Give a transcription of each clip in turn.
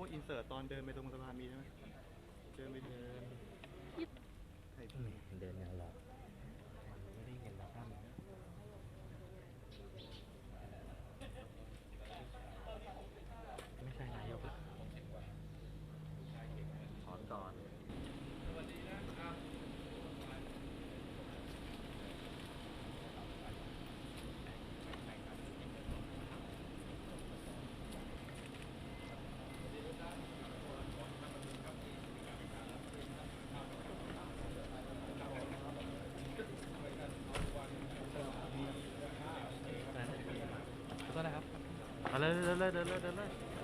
ว่าอินเสิร์ตตอนเดินไปตรงสะพานมีใช่ไหมเดินไปเดินเดินงานหลัก 来来来来来来来。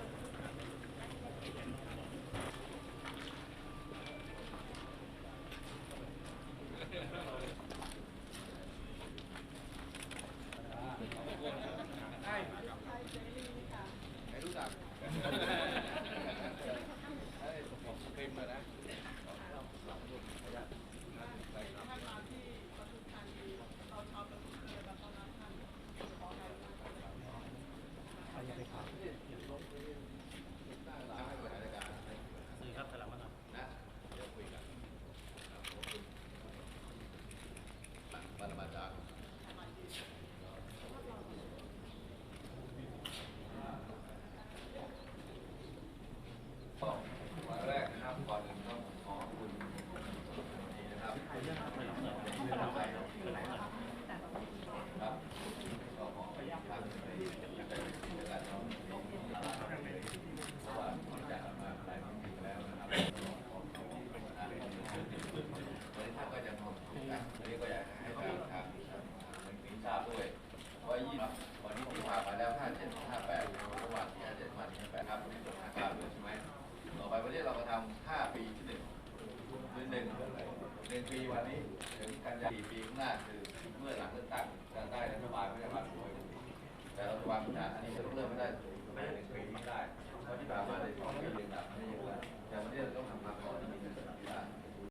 ที่เรากำลังทำ5ปีที่หนึ่งคือหนึ่งหนึ่งปีวันนี้ถึงกันยายนปีข้างหน้าคือเมื่อหลังเลือกตั้งจะได้รัฐบาลไม่ได้มาช่วยแต่รัฐบาลปัญอันนี้จะต้เริ่มไม่ได้ไม่ได้หปีไม่ได้เพราะที่ผ่านมาในสองปีเดือน